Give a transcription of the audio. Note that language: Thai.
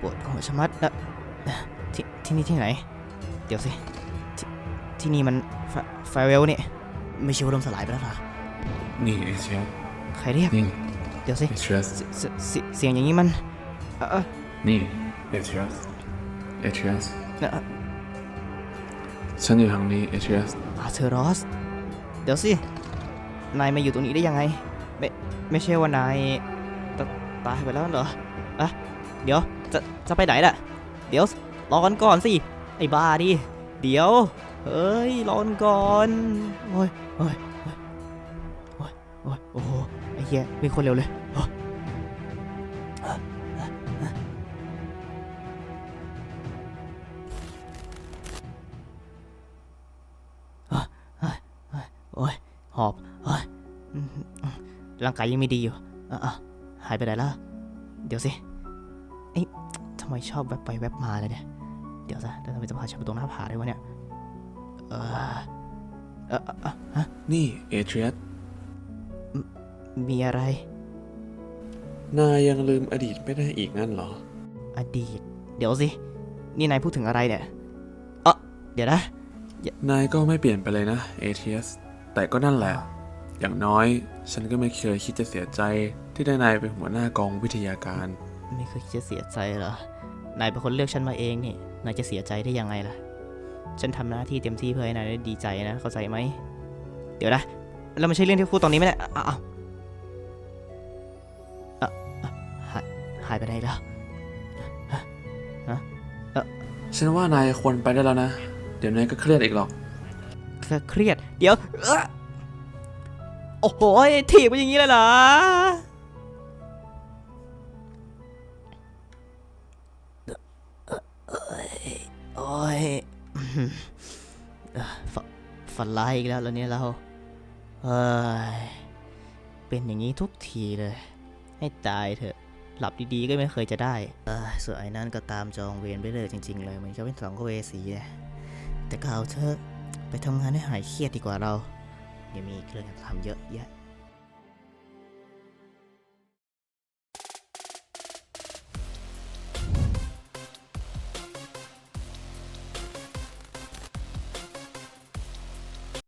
ปวดหัวชะมัดนะที่ที่นี่ที่ไหน เดี๋ยวสิทที่นี่มันไฟเวลนี่ไม่ใช่ว่าลมสลายไปแล้วหรอนี่เอ้เชียใครเรียกเดี๋ยวสิไอเชียเสียงอย่างนี้มันนี่เอ้เชียไอ้เชียฉันอยู่ทางนี้เอ้เชียอาเธอรอส เดี๋ยวสิ นายมาอยู่ตรงนี้ได้ยังไง ไม่ ไม่ใช่ว่านายตตายไปแล้วเหรออะเดี๋ยว จะ จะไปไหนล่ะ เดี๋ยว รอกันก่อนสิ ไอ้บ้าดิ เดี๋ยว เฮ้ย รอกันก่อน โอ้ยโอ้ยโอ้ยโอ้ยโอ้โห ไอ้เหี้ยมีคนเร็วเลย โอ้ยโอ้ย หอบโอ้ยอืมร่างกายยังไม่ดีอยู่อะอะหายไปไหนแล้วเดี๋ยวสิไอ้ทำไมชอบแวบไปแวบมาเลยเนี่ย เดี๋ยวซะแล้วทำไมจะพาฉันไปตรงหน้าผาด้วยวะเนี่ย เออเออเออเออฮะ นี่เอเชียสมีอะไร นายยังลืมอดีตไม่ได้อีกงั้นเหรอ อดีต เดี๋ยวสิ นี่นายพูดถึงอะไรเนี่ย เออเดี๋ยวนะ นายก็ไม่เปลี่ยนไปเลยนะเอเชียส แต่ก็นั่นแหละ อย่างน้อย ฉันก็ไม่เคยคิดจะเสียใจที่ได้นายเป็นหัวหน้ากองวิทยาการ ไม่เคยจะเสียใจเหรอ นายเป็นคนเลือกฉันมาเองนี่ นายจะเสียใจได้ยังไงล่ะ ฉันทำหน้าที่เต็มที่เพื่อให้นายได้ดีใจนะ เข้าใจไหม เดี๋ยวนะ แล้วมันใช่เรื่องที่พูดตรงนี้ไหมเนี่ยอ้าวอ้าวอะอะหายหายไปไหนแล้ว ฉันว่านายควรไปได้แล้วนะ เดี๋ยวนายก็เครียดอีกหรอก เครียด เดี๋ยวโอ้โหถีบไปอย่างนี้เลยเหรอโอ้ยอื้อหือเอ่อฝฝันร้ายอีกแล้วแล้วเนี่ยเราเฮ้ยเป็นอย่างนี้ทุกทีเลย ให้ตายเถอะ หลับดีๆก็ไม่เคยจะได้เออส่วนไอ้นั่นก็ตามจองเวรไปเลยจริง ๆ เลยเหมันจะเป็นสองเวสีนะแต่ก็เอาเถอะ ไปทำงานให้หายเครียดดีกว่าเรายังมีเรื่องทำเยอะแยะ